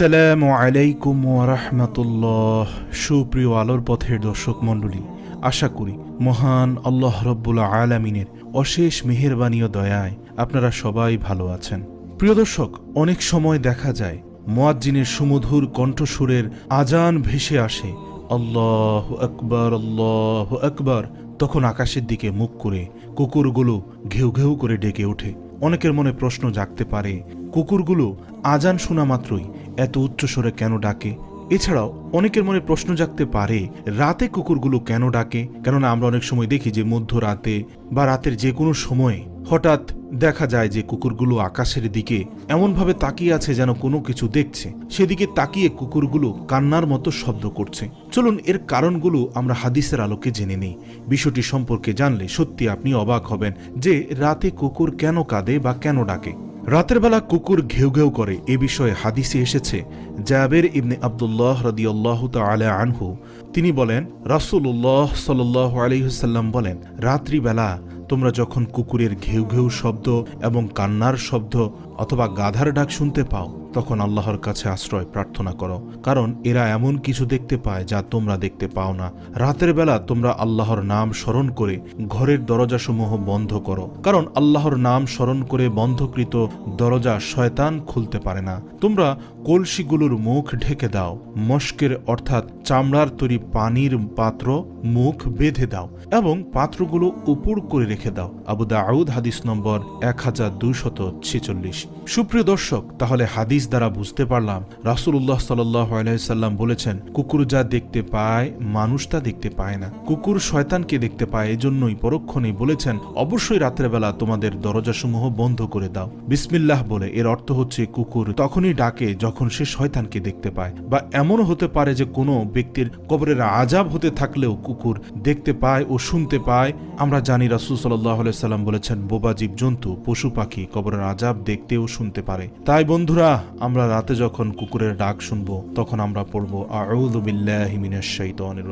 আসসালামু আলাইকুম ওরহমতুল্লাহ সুপ্রিয় আলোর পথের দর্শক মণ্ডলী, আশা করি মহান আল্লাহ রব্বুল আলামিনের অশেষ মেহেরবানি ও দয়ায় আপনারা সবাই ভালো আছেন। প্রিয় দর্শক, অনেক সময় দেখা যায়, মোয়াজ্জিনের সুমধুর কণ্ঠসুরের আজান ভেসে আসে, আল্লাহ আকবর আল্লাহ আকবর, তখন আকাশের দিকে মুখ করে কুকুরগুলো ঘেউ ঘেউ করে ডেকে ওঠে। অনেকের মনে প্রশ্ন জাগতে পারে, কুকুরগুলো আজান শোনা মাত্রই এত উচ্চস্বরে কেন ডাকে? এছাড়াও অনেকের মনে প্রশ্ন জাগতে পারে, রাতে কুকুরগুলো কেন ডাকে? কেননা আমরা অনেক সময় দেখি যে মধ্যরাতে বা রাতের যে কোনো সময়ে হঠাৎ দেখা যায় যে কুকুরগুলো আকাশের দিকে এমনভাবে তাকিয়ে আছে যেন কোনো কিছু দেখছে। সেদিকে তাকিয়ে কুকুরগুলো কান্নার মতো শব্দ করছে। চলুন এর কারণগুলো আমরা হাদিসের আলোকে জেনে নেই। বিষয়টি সম্পর্কে জানলে সত্যি আপনি অবাক হবেন যে রাতে কুকুর কেন কাঁদে বা কেন ডাকে। রাতের বেলা কুকুর ঘেউ ঘেউ করে এ বিষয়ে হাদিসে এসেছে, জাবের ইবনে আবদুল্লাহ রদিউল্লাহ তালা আনহু। তিনি বলেন রাসুল্লাহ সাল্লাহ আলহিহসাল্লাম বলেন, রাত্রিবেলা তোমরা যখন কুকুরের ঘেউ ঘেউ শব্দ এবং কান্নার শব্দ অথবা গাধার ডাক শুনতে পাও, তখন আল্লাহর কাছে আশ্রয় প্রার্থনা করো। কারণ এরা এমন কিছু দেখতে পায় যা তোমরা দেখতে পাও না। রাতের বেলা তোমরা আল্লাহর নাম স্মরণ করে ঘরের দরজাসমূহ বন্ধ করো। কারণ আল্লাহর নাম স্মরণ করে বন্ধকৃত দরজা শয়তান খুলতে পারে না। তোমরা কলসিগুলোর মুখ ঢেকে দাও। মস্কের অর্থাৎ চামড়ার তৈরি পানির পাত্র মুখ বেঁধে দাও এবং পাত্রগুলো উপর করে রেখে দাও। আবু দাউদ হাদিস নম্বর এক হাজার দুশত ছেচল্লিশ। সুপ্রিয় দর্শক, তাহলে হাদিস দ্বারা বুঝতে পারলাম রাসুল্লাহ সাল্লাম বলেছেন, কুকুর যা দেখতে পায়, মানুষ তা দেখতে পায় না। কুকুর শয়তানকে দেখতে পায়, এজন্যই পরক্ষণেই বলেছেন, অবশ্যই রাতের বেলা তোমাদের দরজাসমূহ বন্ধ করে দাও। বিসমিল্লাহ বলে, এর অর্থ হচ্ছে কুকুর তখনই ডাকে যখন সে শয়তানকে দেখতে পায়। বা এমনও হতে পারে যে কোনো ব্যক্তির কবরের আজাব হতে থাকলেও কুকুর দেখতে পায় ও শুনতে পায়। আমরা জানি রাসুল সাল্লাহ সাল্লাম বলেছেন, বোবা জীব জন্তু পশু পাখি কবরের আজাব দেখতে ও শুনতে পারে। তাই বন্ধুরা, আমরা রাতে যখন কুকুরের ডাক শুনব, তখন আমরা পড়ব আউদুবিল্লাহিমিনাশাইতানির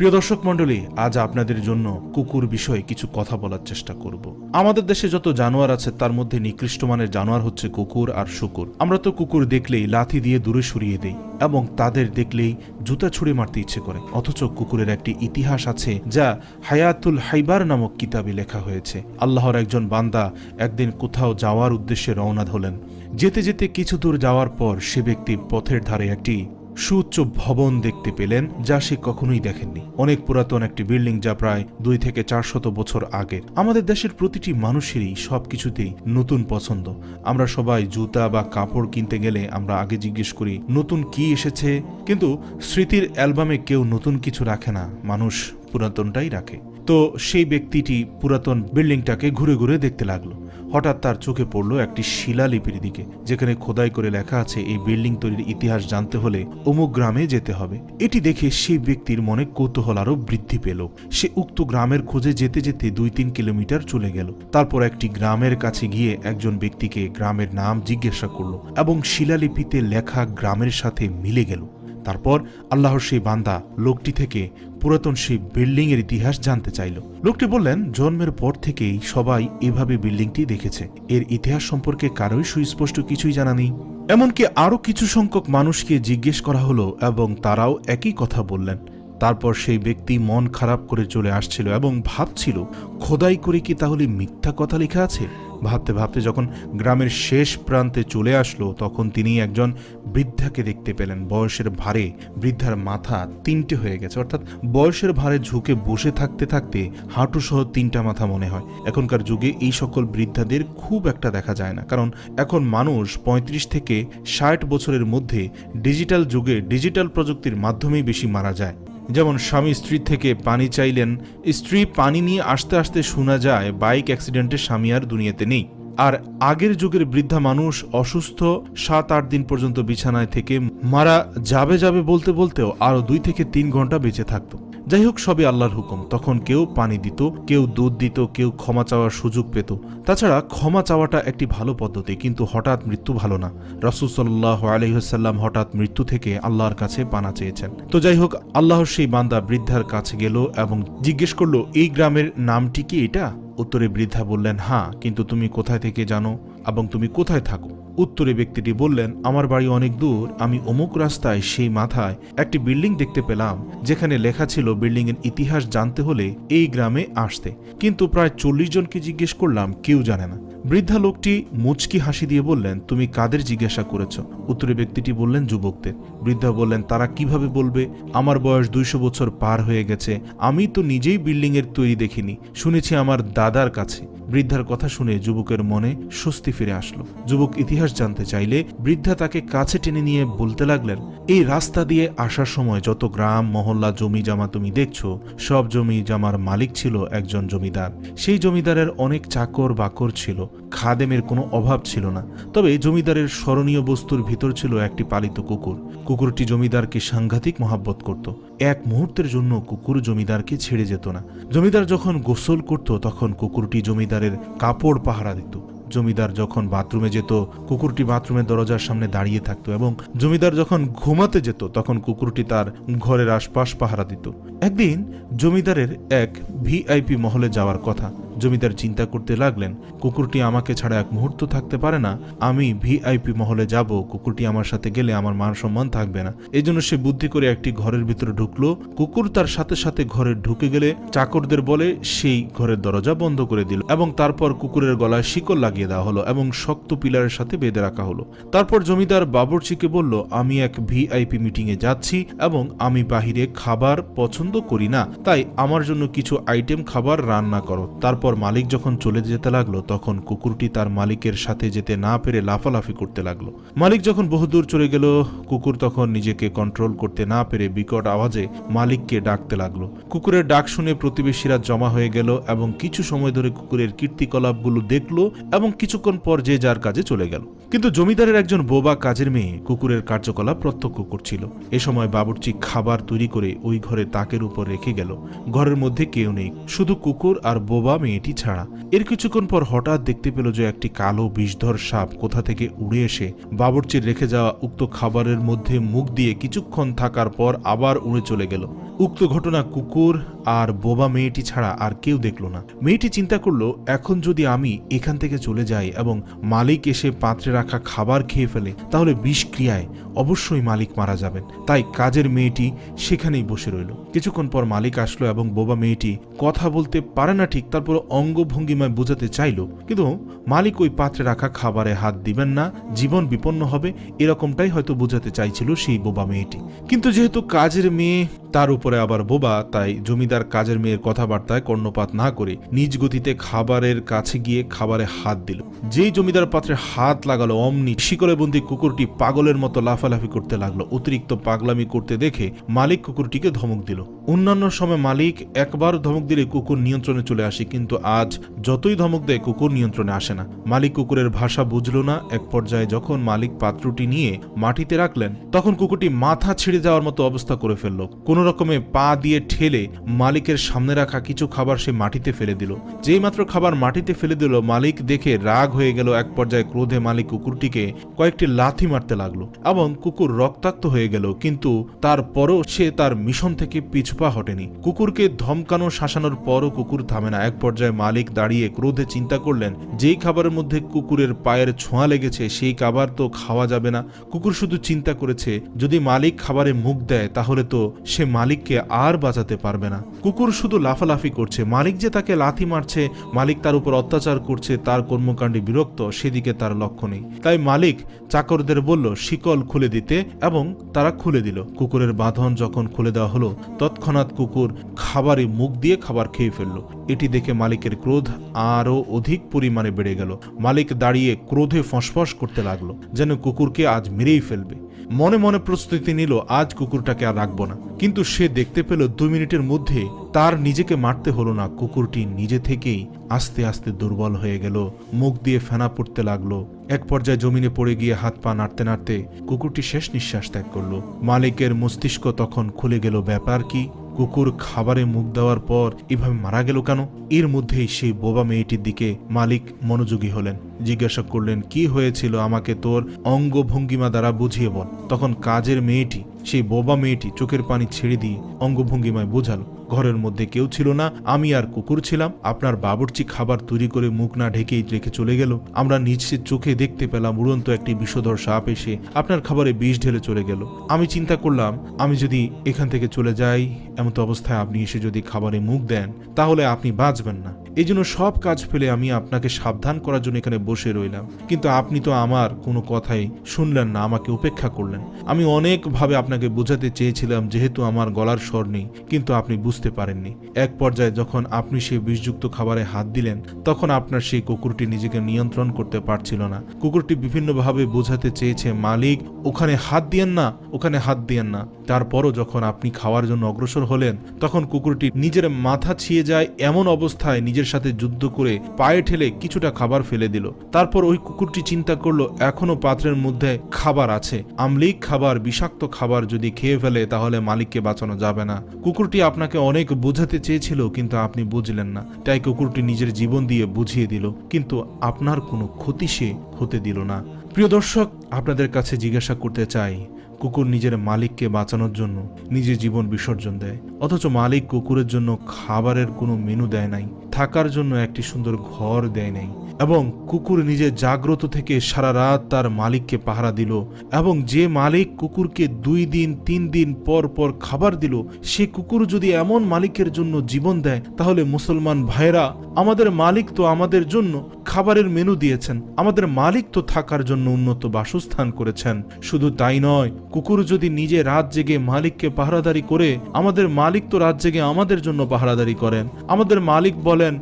প্রিয় দর্শক মণ্ডলী, আজ আপনাদের জন্য কুকুর বিষয়ে কিছু কথা বলার চেষ্টা করব। আমাদের দেশে যত জানোয়ার আছে, তার মধ্যে নিকৃষ্ট মানের জানোয়ার হচ্ছে কুকুর আর শুকুর। আমরা তো কুকুর দেখলেই লাথি দিয়ে দূরে সরিয়ে দেই এবং তাদের দেখলেই জুতা ছুঁড়ে মারতে ইচ্ছে করে। অথচ কুকুরের একটি ইতিহাস আছে যা হায়াতুল হাইবার নামক কিতাবে লেখা হয়েছে। আল্লাহর একজন বান্দা একদিন কোথাও যাওয়ার উদ্দেশ্যে রওনা হলেন। যেতে যেতে কিছু দূর যাওয়ার পর সে ব্যক্তি পথের ধারে একটি সুউচ্চ ভবন দেখতে পেলেন যা সে কখনোই দেখেননি। অনেক পুরাতন একটি বিল্ডিং যা প্রায় দুই থেকে চারশত বছর আগের আমাদের দেশের প্রতিটি মানুষেরই সবকিছুতেই নতুন পছন্দ। আমরা সবাই জুতা বা কাপড় কিনতে গেলে আমরা আগে জিজ্ঞেস করি, নতুন কি এসেছে? কিন্তু স্মৃতির অ্যালবামে কেউ নতুন কিছু রাখে না, মানুষ পুরাতনটাই রাখে। তো সেই ব্যক্তিটি পুরাতন বিল্ডিংটাকে ঘুরে ঘুরে দেখতে লাগল। হঠাৎ তার চোখে পড়ল একটি শিলালিপির দিকে, যেখানে খোদাই করে লেখা আছে, এই বিল্ডিং তৈরির ইতিহাস জানতে হলে অমুক গ্রামে যেতে হবে। এটি দেখে সেই ব্যক্তির মনে কৌতূহল আরও বৃদ্ধি পেল। সে উক্ত গ্রামের খোঁজে যেতে যেতে দুই তিন কিলোমিটার চলে গেল। তারপর একটি গ্রামের কাছে গিয়ে একজন ব্যক্তিকে গ্রামের নাম জিজ্ঞাসা করল এবং শিলালিপিতে লেখা গ্রামের সাথে মিলে গেল। তারপর আল্লাহর সেই বান্দা লোকটি থেকে পুরাতন সেই বিল্ডিং এর ইতিহাস জানতে চাইল। লোকটি বললেন, জন্মের পর থেকেই সবাই এভাবে বিল্ডিংটি দেখেছে। এর ইতিহাস সম্পর্কে কারোই সুস্পষ্ট কিছুই জানা নেই। এমনকি আরও কিছু সংখ্যক মানুষকে জিজ্ঞেস করা হলো এবং তারাও একই কথা বললেন। তারপর সেই ব্যক্তি মন খারাপ করে চলে আসছিল এবং ভাবছিল, খোদাই করে কি তাহলে মিথ্যা কথা লেখা আছে? ভাবতে ভাবতে যখন গ্রামের শেষ প্রান্তে চলে আসলো, তখন তিনি একজন বৃদ্ধাকে দেখতে পেলেন। বয়সের ভারে বৃদ্ধার মাথা তিনটে হয়ে গেছে। অর্থাৎ বয়সের ভারে ঝুঁকে বসে থাকতে থাকতে হাঁটু সহ তিনটা মাথা মনে হয়। এখনকার যুগে এই সকল বৃদ্ধাদের খুব একটা দেখা যায় না। কারণ এখন মানুষ ৩৫ থেকে ষাট বছরের মধ্যে ডিজিটাল যুগে ডিজিটাল প্রযুক্তির মাধ্যমেই বেশি মারা যায়। যেমন স্বামী স্ত্রী থেকে পানি চাইলেন, স্ত্রী পানি নিয়ে আসতে আসতে শোনা যায়, বাইক অ্যাক্সিডেন্টে স্বামী আর দুনিয়াতে নেই। আর আগের যুগের বৃদ্ধা মানুষ অসুস্থ, সাত আট দিন পর্যন্ত বিছানায় থেকে মারা যাবে যাবে বলতে বলতেও আরও দুই থেকে তিন ঘণ্টা বেঁচে থাকতো। যাই হোক সবই আল্লাহর হুকুম। তখন কেউ পানি দিত, কেউ দুধ দিত, কেউ ক্ষমা চাওয়ার সুযোগ পেত। তাছাড়া ক্ষমা চাওয়াটা একটি ভালো পদ্ধতি, কিন্তু হঠাৎ মৃত্যু ভালো না। রসুল সাল্লাহ আলহিহাল্লাম হঠাৎ মৃত্যু থেকে আল্লাহর কাছে পানা চেয়েছেন। তো যাই হোক আল্লাহর সেই বান্দা বৃদ্ধার কাছে গেল এবং জিজ্ঞেস করল, এই গ্রামের নামটি কি এটা? উত্তরে বৃদ্ধা বললেন হ্যাঁ কিন্তু তুমি কোথায় থেকে জানো এবং তুমি কোথায় থাকো? উত্তরে ব্যক্তিটি বললেন, আমার বাড়ি অনেক দূর, আমি অমুক রাস্তায় সেই মাথায় একটি বিল্ডিং দেখতে পেলাম, যেখানে লেখা ছিল বিল্ডিংয়ের ইতিহাস জানতে হলে এই গ্রামে আসতে। কিন্তু প্রায় চল্লিশ জনকে জিজ্ঞেস করলাম, কেউ জানে না। বৃদ্ধা লোকটি মুচকি হাসি দিয়ে বললেন, তুমি কাদের জিজ্ঞাসা করেছ? উত্তরে ব্যক্তিটি বললেন, যুবকদের। বৃদ্ধা বললেন, তারা কীভাবে বলবে? আমার বয়স দুইশো বছর পার হয়ে গেছে। আমি তো নিজেই বিল্ডিং এর তৈরি দেখিনি। শুনেছি আমার দাদার কাছে। বৃদ্ধার কথা শুনে যুবকের মনে স্বস্তি ফিরে আসলো। যুবক ইতিহাস জানতে চাইলে বৃদ্ধা তাকে কাছে টেনে নিয়ে বলতে লাগলেন, এই রাস্তা দিয়ে আসার সময় যত গ্রাম, মহল্লা জমি জামা তুমি দেখছ, সব জমি জামার মালিক ছিল একজন জমিদার। সেই জমিদারের অনেক চাকর বাকর ছিল। খাদেমের কোনো অভাব ছিল না। তবে জমিদারের স্মরণীয় বস্তুর ভিতর ছিল একটি পালিত কুকুর। কুকুরটি জমিদারকে সাংঘাতিক মহাব্বত করত। এক মুহূর্তের জন্য কুকুর জমিদারকে ছেড়ে যেত না। জমিদার যখন গোসল করত, তখন কুকুরটি জমিদারের কাপড় পাহারা দিত। জমিদার যখন বাথরুমে যেত, কুকুরটি বাথরুমের দরজার সামনে দাঁড়িয়ে থাকতো এবং জমিদার যখন ঘুমাতে যেত, তখন কুকুরটি তার ঘরের আশপাশ পাহারা দিত। একদিন জমিদারের এক ভিআইপি মহলে যাওয়ার কথা। জমিদার চিন্তা করতে লাগলেন, কুকুরটি আমাকে ছাড়া এক মুহূর্ত থাকতে পারে না, আমি ভিআইপি মহলে যাব, কুকুরটি আমার সাথে গেলে আমার মান সম্মান থাকবে না। এই জন্য সে বুদ্ধি করে একটি ঘরের ভিতরে ঢুকলো। কুকুর তার সাথে সাথে ঘরে ঢুকে গেলে চাকরদের বলে, সেই ঘরের দরজা বন্ধ করে দিল এবং তারপর কুকুরের গলায় শিকল লাগিয়ে দেওয়া হলো এবং শক্ত পিলারের সাথে বেঁধে রাখা হলো। তারপর জমিদার বাবরচিকে বলল, আমি এক ভিআইপি মিটিংয়ে যাচ্ছি এবং আমি বাহিরে খাবার পছন্দ করি না, তাই আমার জন্য কিছু আইটেম খাবার রান্না করো। তারপর মালিক যখন চলে যেতে লাগল, তখন কুকুরটি তার মালিকের সাথে যেতে না পেরে লাফালাফি করতে লাগল। মালিক যখন বহুদূর চলে গেল, কুকুর তখন নিজেকে কন্ট্রোল করতে না পেরে বিকট আওয়াজে মালিককে ডাকতে লাগল। কুকুরের ডাক শুনে প্রতিবেশীরা জমা হয়ে গেল এবং কিছু সময় ধরে কুকুরের কীর্তিকলাপগুলো দেখল এবং কিছুক্ষণ পর যে যার কাজে চলে গেল। কিন্তু জমিদারের একজন বোবা কাজের মেয়ে কুকুরের কার্যকলাপ প্রত্যক্ষ করছিল। এ সময় বাবুর্চি খাবার তৈরি করে ওই ঘরে তাকের উপর রেখে গেল। ঘরের মধ্যে কেউ নেই, শুধু কুকুর আর বোবা মেয়েটি ছাড়া। এর কিছুক্ষণ পর হঠাৎ দেখতে পেল যে একটি কালো বিষধর সাপ কোথা থেকে উড়ে এসে বাবুর্চির রেখে যাওয়া উক্ত খাবারের মধ্যে মুখ দিয়ে কিছুক্ষণ থাকার পর আবার উড়ে চলে গেল। উক্ত ঘটনা কুকুর আর বোবা মেয়েটি ছাড়া আর কেউ দেখল না। মেয়েটি চিন্তা করল, এখন যদি আমি এখান থেকে চলে যাই এবং মালিক এসে পাত্রে রাখা খাবার খেয়ে ফেলে, তাহলে বিষক্রিয়ায় অবশ্যই মালিক মারা যাবেন। তাই কাজের মেয়েটি সেখানেই বসে রইল। কিছুক্ষণ পর মালিক আসলো এবং বোবা মেয়েটি কথা বলতে পারে না ঠিক, তারপর অঙ্গভঙ্গিমায় বোঝাতে চাইলো, কিন্তু মালিক ওই পাত্রে রাখা খাবারে হাত দিবেন না, জীবন বিপন্ন হবে, এরকমটাই হয়তো বোঝাতে চাইছিল সেই বোবা মেয়েটি। কিন্তু যেহেতু কাজের মেয়ে, তার উপরে আবার বোবা, তাই জমিদার কাজের মেয়ের কথাবার্তায় কর্ণপাত না করে নিজ গতিতে খাবারের কাছে গিয়ে খাবারে হাত দিল। যেই জমিদার পাত্রে হাত লাগালো অমনি। শিকলে বন্দি কুকুরটি পাগলের মতো লাফালাফি করতে লাগল। অতিরিক্ত পাগলামি করতে দেখে মালিক কুকুরটিকে ধমক দিল। অন্যান্য সময় মালিক একবার ধমক দিলে কুকুর নিয়ন্ত্রণে চলে আসে, কিন্তু আজ যতই ধমক দেয়, কুকুর নিয়ন্ত্রণে আসে না। মালিক কুকুরের ভাষা বুঝলো না। এক পর্যায়ে যখন মালিক পাত্রটি নিয়ে মাটিতে রাখলেন, তখন কুকুরটি মাথা ছিঁড়ে যাওয়ার মতো অবস্থা করে ফেলল। কোনো রকমে পা দিয়ে ঠেলে মালিকের সামনে রাখা কিছু খাবার সে মাটিতে ফেলে দিল। যেই মাত্র খাবার মাটিতে ফেলে দিল, মালিক দেখে রাগ হয়ে গেল। এক পর্যায়ে ক্রোধে মালিক কুকুরটিকে কয়েকটি লাথি মারতে লাগল এবং কুকুর রক্তাক্ত হয়ে গেল, কিন্তু তারপরও সে তার মিশন থেকে পিছপা হটেনি। কুকুরকে ধমকানো, শাসানোর পরও কুকুর থামে না। এক পর্যায়ে মালিক দাঁড়িয়ে ক্রোধে চিন্তা করলেন, যেই খাবারের মধ্যে কুকুরের পায়ের ছোঁয়া লেগেছে, সেই খাবার তো খাওয়া যাবে না। কুকুর শুধু চিন্তা করেছে, যদি মালিক খাবারে মুখ দেয়, তাহলে তো সে মালিককে আর বাঁচাতে পারবে না। কুকুর শুধু লাফালাফি করছে, মালিক যে তাকে লাথি মারছে, মালিক তার উপর অত্যাচার করছে, তার কর্মকাণ্ডে বিরক্ত, সেদিকে তার লক্ষ্য নেই। তাই মালিক চাকরদের বলল, শিকল খুলে দিতে। এবং তারা খুলে দিল। কুকুরের বাঁধন যখন খুলে দেওয়া হলো, তৎক্ষণাৎ কুকুর খাবারে মুখ দিয়ে খাবার খেয়ে ফেলল। এটি দেখে মালিকের ক্রোধ আরও অধিক পরিমাণে বেড়ে গেল। মালিক দাঁড়িয়ে ক্রোধে ফসফস করতে লাগল, যেন কুকুরকে আজ মেরেই ফেলবে। মনে মনে প্রস্তুতি নিল, আজ কুকুরটাকে আর রাখব না। কিন্তু সে দেখতে পেল দু মিনিটের মধ্যে তার নিজেকে মারতে হলো না। কুকুরটি নিজে থেকেই আস্তে আস্তে দুর্বল হয়ে গেল, মুখ দিয়ে ফেনা পড়তে লাগল। এক পর্যায়ে জমিনে পড়ে গিয়ে হাত পা নাড়তে নাড়তে কুকুরটি শেষ নিঃশ্বাস ত্যাগ করল। মালিকের মস্তিষ্ক তখন খুলে গেল, ব্যাপার কি? কুকুর খাবারে মুখ দেওয়ার পর এভাবে মারা গেল কেন? এর মধ্যেই সেই বোবা মেয়েটির দিকে মালিক মনোযোগী হলেন। জিজ্ঞাসা করলেন, কি হয়েছিল? আমাকে তোর অঙ্গভঙ্গিমা দ্বারা বুঝিয়ে বল। তখন কাজের মেয়েটি, সেই বোবা মেয়েটি চোখের পানি ছেড়ে দিয়ে অঙ্গভঙ্গিমায় বোঝালো। ঘরের মধ্যে কেউ ছিল না, আমি আর কুকুর ছিলাম। আপনার বাবুর্চি খাবার তৈরি করে মুখ না ঢেকেই রেখে চলে গেল। আমরা নিচের চোখে দেখতে পেলাম উড়ন্ত একটি বিষধর সাপ এসে আপনার খাবারে বিষ ঢেলে চলে গেল। আমি চিন্তা করলাম, আমি যদি এখান থেকে চলে যাই, এমন অবস্থায় আপনি এসে যদি খাবারে মুখ দেন, তাহলে আপনি বাঁচবেন না। এই জন্য সব কাজ ফেলে আমি আপনাকে সাবধান করার জন্য এখানে বসে রইলাম। কিন্তু আপনি তো আমার কোনো কথাই শুনলেন না, আমাকে উপেক্ষা করলেন। আমি অনেকভাবে আপনাকে বোঝাতে চেয়েছিলাম, যেহেতু আমার গলার স্বর নেই। কিন্তু আপনি বুঝতে পারেননি। এক পর্যায়ে যখন আপনি সেই বিষযুক্ত খাবারে হাত দিলেন, তখন আপনার সেই কুকুরটি নিজেকে নিয়ন্ত্রণ করতে পারছিল না। কুকুরটি বিভিন্নভাবে বোঝাতে চেয়েছে, মালিক, ওখানে হাত দিয়েন না, ওখানে হাত দিয়েন না। তারপরও যখন আপনি খাওয়ার জন্য অগ্রসর হলেন, তখন কুকুরটি নিজের মাথা ছিয়ে যায়, এমন অবস্থায় নিজের সাথে যুদ্ধ করে পায়ে ঠেলে কিছুটা খাবার ফেলে দিল। তারপর ওই কুকুরটি চিন্তা করল, এখনও পাত্রের মধ্যে খাবার আছে। আমলিক খাবার, বিষাক্ত খাবার যদি খেয়ে ফেলে, তাহলে মালিককে বাঁচানো যাবে না। কুকুরটি আপনাকে অনেক বোঝাতে চেয়েছিল, কিন্তু আপনি বুঝলেন না। তাই কুকুরটি নিজের জীবন দিয়ে বুঝিয়ে দিল, কিন্তু আপনার কোনো ক্ষতি সে হতে দিল না। প্রিয় দর্শক, আপনাদের কাছে জিজ্ঞাসা করতে চাই, কুকুর নিজের মালিককে বাঁচানোর জন্য নিজের জীবন বিসর্জন দেয়, অথচ মালিক কুকুরের জন্য খাবারের কোনো মেনু দেয় নাই। থাকার জন্য একটি সুন্দর ঘর দেয় নাই, এবং কুকুর নিজে জাগ্রত থেকে সারা রাত তার মালিককে পাহারা দিল, এবং যে মালিক কুকুরকে দুই দিন, তিন দিন পর পর খাবার দিল, সে কুকুর যদি এমন মালিকের জন্য জীবন দেয়, তাহলে মুসলমান ভাইরা আমাদের মালিক তো আমাদের জন্য খাবারের মেনু দিয়েছেন, আমাদের মালিক তো থাকার জন্য উন্নত বাসস্থান করেছেন। শুধু তাই নয়, কুকুর যদি নিজে রাত জেগে মালিককে পাহারাদারি করে, আমাদের মালিক তো রাত জেগে আমাদের জন্য পাহারাদারি করেন, আমাদের মালিক বলেন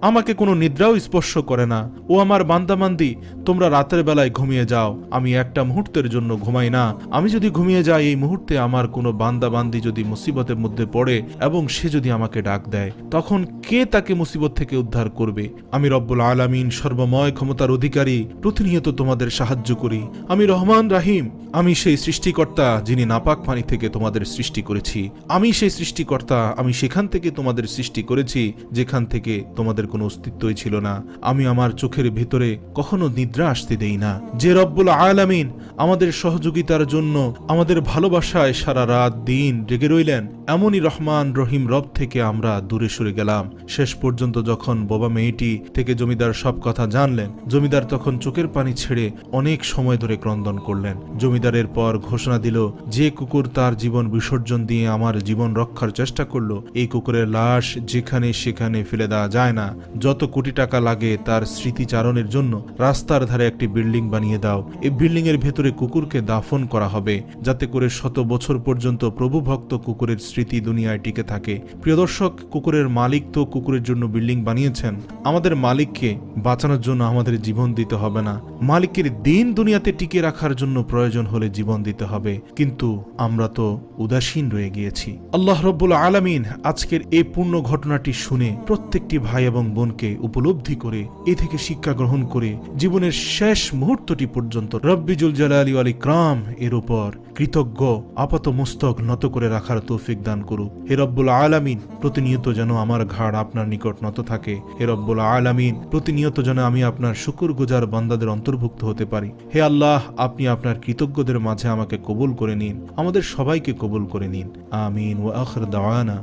আমাকে কোনো নিদ্রাও স্পর্শ করে না। ও আমার বান্দামান্দি, তোমরা রাতের বেলায় ঘুমিয়ে যাও। আমি একটা মুহূর্তের জন্য ঘুমাই না। আমি যদি ঘুমিয়ে যাই, এই মুহূর্তে আমার কোনো বান্দাবান্দি যদি মুসিবতের মধ্যে পড়ে এবং সে যদি আমাকে ডাক দেয়, তখন কে তাকে মুসিবত থেকে উদ্ধার করবে? আমি রব্বুল আলামিন সর্বময় ক্ষমতার অধিকারী, প্রতিনিয়ত তোমাদের সাহায্য করি। আমি রহমান রাহিম। আমি সেই সৃষ্টিকর্তা যিনি নাপাক পানি থেকে তোমাদের সৃষ্টি করেছি। আমি সেই সৃষ্টিকর্তা, আমি সেখান থেকে তোমাদের সৃষ্টি করেছি, যেখান থেকে তোমাদের কোনো অস্তিত্বই ছিল না। আমি আমার চোখের ভিতরে কখনো নিদ্রা আসতে দেই না। যে রব্বুল আলামিন আমাদের সহযোগিতার জন্য আমাদের ভালোবাসায় সারা রাত দিন জেগে রইলেন, এমনই রহমান রহিম রব থেকে আমরা দূরে সরে গেলাম। শেষ পর্যন্ত যখন বোবা মেয়েটি থেকে জমিদার সব কথা জানলেন, জমিদার তখন চোখের পানি ছেড়ে অনেক সময় ধরে ক্রন্দন করলেন। জমিদারের পর ঘোষণা দিল, যে কুকুর তার জীবন বিসর্জন দিয়ে আমার জীবন রক্ষার চেষ্টা করল এই কুকুরের লাশ যেখানে সেখানে ফেলে দেওয়া যায় না। যত কোটি টাকা লাগে তার স্মৃতিচারণের জন্য রাস্তার ধারে একটি বিল্ডিং বানিয়ে দাও। এই বিল্ডিং এর ভেতরে কুকুরকে দাফন করা হবে, যাতে করে শত বছর পর্যন্ত প্রভু ভক্ত কুকুরের স্মৃতি দুনিয়ায় টিকে থাকে। প্রিয় দর্শক, কুকুরের মালিক তো কুকুরের জন্য বিল্ডিং বানিয়েছেন। আমাদের মালিককে বাঁচানোর জন্য আমাদের জীবন দিতে হবে না। মালিকের দিন দুনিয়াতে টিকে রাখার জন্য প্রয়োজন হলে জীবন দিতে হবে। কিন্তু আমরা তো উদাসীন রয়ে গিয়েছি। আল্লাহ রব্বুল আলামিন আজকের এই পূর্ণ ঘটনাটি শুনে প্রত্যেকটি ভাই এবং বোনকে উপলব্ধি করে এ থেকে শিক্ষা গ্রহণ করে জীবনের শেষ মুহূর্তটি পর্যন্ত রব্বিজুল জালালি আলী ক্রাম এর উপর কৃতজ্ঞ, আপাত মস্তক নত করে রাখার তৌফিক দান করুক। হে রব্বুল আলামিন, প্রতিনিয়ত যেন আমার ঘাড় আপনার নিকট নত থাকে। হে রব্বুল আলামিন, প্রতিনিয়ত যেন আমি আপনার শুকুর গুজার বান্দাদের অন্তর্ভুক্ত হতে পারি। হে আল্লাহ, আপনি আপনার কৃতজ্ঞদের মাঝে আমাকে কবুল করে নিন। আমাদের সবাইকে কবুল করে নিন। আমিন। ও আখর দাওয়ানা